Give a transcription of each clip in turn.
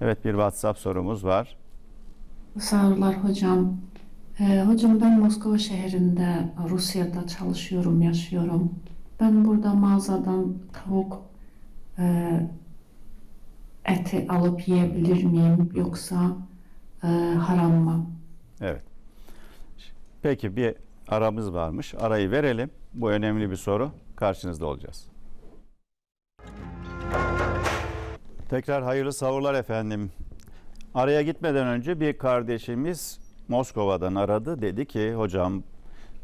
Evet bir WhatsApp sorumuz var. Sağ hocam. Ee, hocam ben Moskova şehrinde Rusya'da çalışıyorum, yaşıyorum. Ben burada mağazadan tavuk e, eti alıp yiyebilir miyim yoksa e, haram mı? Evet. Peki bir aramız varmış. Arayı verelim. Bu önemli bir soru. Karşınızda olacağız. Tekrar hayırlı savurlar efendim. Araya gitmeden önce bir kardeşimiz Moskova'dan aradı. Dedi ki hocam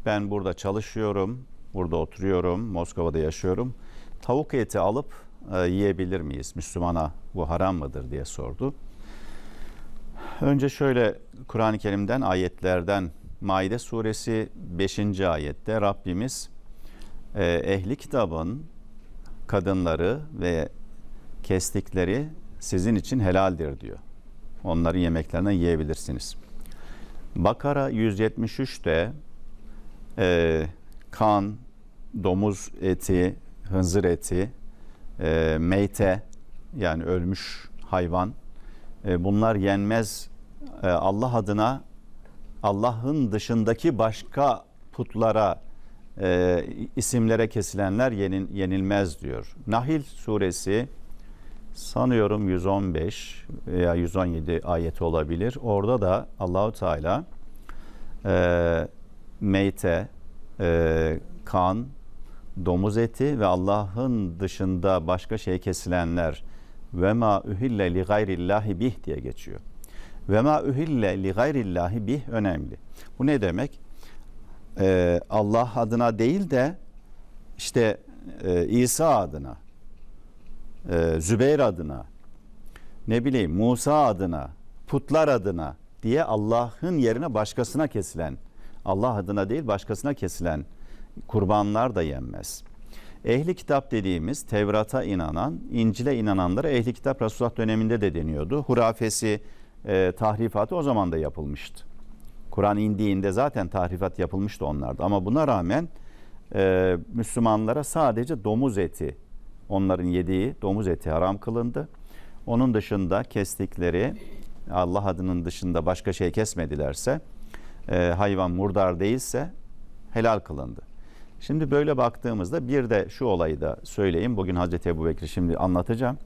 ben burada çalışıyorum, burada oturuyorum, Moskova'da yaşıyorum. Tavuk eti alıp e, yiyebilir miyiz? Müslümana bu haram mıdır diye sordu. Önce şöyle Kur'an-ı Kerim'den ayetlerden Maide suresi 5. ayette Rabbimiz e, ehli kitabın kadınları ve kestikleri sizin için helaldir diyor. Onların yemeklerinden yiyebilirsiniz. Bakara 173'te e, kan, domuz eti, hınzır eti, e, meyte yani ölmüş hayvan e, bunlar yenmez E, Allah adına Allah'ın dışındaki başka putlara e, isimlere kesilenler yenil, yenilmez diyor. Nahil suresi sanıyorum 115 veya 117 ayeti olabilir. Orada da Allahu Teala e, meyte, e, kan, domuz eti ve Allah'ın dışında başka şey kesilenler ve ma uhille li gayrillahi bih diye geçiyor. Ve ma uhille li gayrillahi bih önemli. Bu ne demek? Ee, Allah adına değil de işte e, İsa adına, e, Zübeyir adına, ne bileyim Musa adına, putlar adına diye Allah'ın yerine başkasına kesilen, Allah adına değil başkasına kesilen kurbanlar da yenmez. Ehli kitap dediğimiz Tevrat'a inanan, İncil'e inananlara ehli kitap Resulullah döneminde de deniyordu. Hurafesi, e, tahrifatı o zaman da yapılmıştı. Kur'an indiğinde zaten tahrifat yapılmıştı onlarda. Ama buna rağmen e, Müslümanlara sadece domuz eti, onların yediği domuz eti haram kılındı. Onun dışında kestikleri Allah adının dışında başka şey kesmedilerse, e, hayvan murdar değilse helal kılındı. Şimdi böyle baktığımızda bir de şu olayı da söyleyeyim. Bugün Hazreti Ebu Bekir şimdi anlatacağım.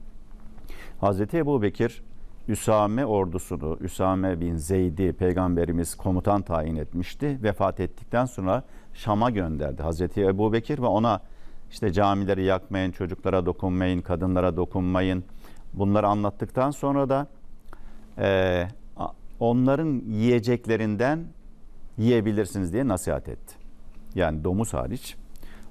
Hazreti Ebu Bekir Üsame ordusunu, Üsame bin Zeyd'i peygamberimiz komutan tayin etmişti. Vefat ettikten sonra Şam'a gönderdi Hazreti Ebu Bekir ve ona işte camileri yakmayın, çocuklara dokunmayın, kadınlara dokunmayın. Bunları anlattıktan sonra da e, onların yiyeceklerinden yiyebilirsiniz diye nasihat etti. Yani domuz hariç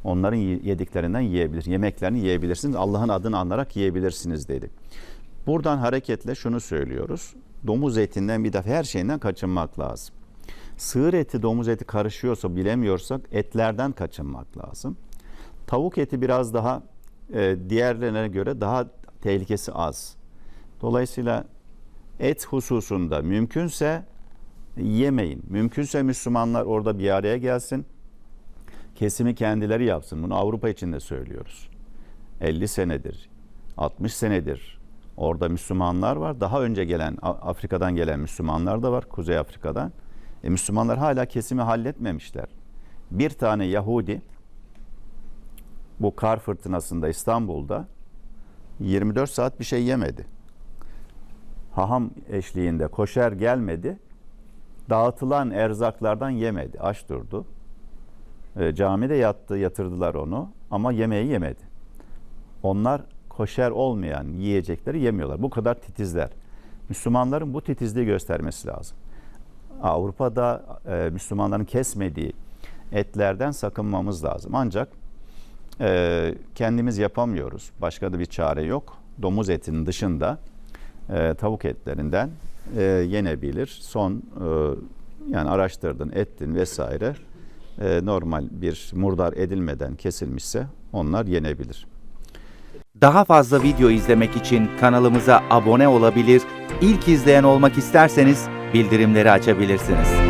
onların yediklerinden yiyebilir, yemeklerini yiyebilirsiniz. Allah'ın adını anarak yiyebilirsiniz dedi. Buradan hareketle şunu söylüyoruz. Domuz etinden bir defa her şeyinden kaçınmak lazım. Sığır eti, domuz eti karışıyorsa bilemiyorsak etlerden kaçınmak lazım. Tavuk eti biraz daha e, diğerlerine göre daha tehlikesi az. Dolayısıyla et hususunda mümkünse yemeyin. Mümkünse Müslümanlar orada bir araya gelsin. Kesimi kendileri yapsın. Bunu Avrupa için de söylüyoruz. 50 senedir, 60 senedir orada Müslümanlar var. Daha önce gelen Afrika'dan gelen Müslümanlar da var. Kuzey Afrika'dan. E, Müslümanlar hala kesimi halletmemişler. Bir tane Yahudi bu kar fırtınasında İstanbul'da 24 saat bir şey yemedi. Haham eşliğinde koşer gelmedi. Dağıtılan erzaklardan yemedi. Aç durdu. E, camide yattı, yatırdılar onu ama yemeği yemedi. Onlar koşer olmayan yiyecekleri yemiyorlar. Bu kadar titizler. Müslümanların bu titizliği göstermesi lazım. Avrupa'da e, Müslümanların kesmediği etlerden sakınmamız lazım. Ancak e, kendimiz yapamıyoruz. Başka da bir çare yok. Domuz etinin dışında e, tavuk etlerinden e, yenebilir. Son e, yani araştırdın, ettin vesaire e, normal bir murdar edilmeden kesilmişse onlar yenebilir. Daha fazla video izlemek için kanalımıza abone olabilir, ilk izleyen olmak isterseniz bildirimleri açabilirsiniz.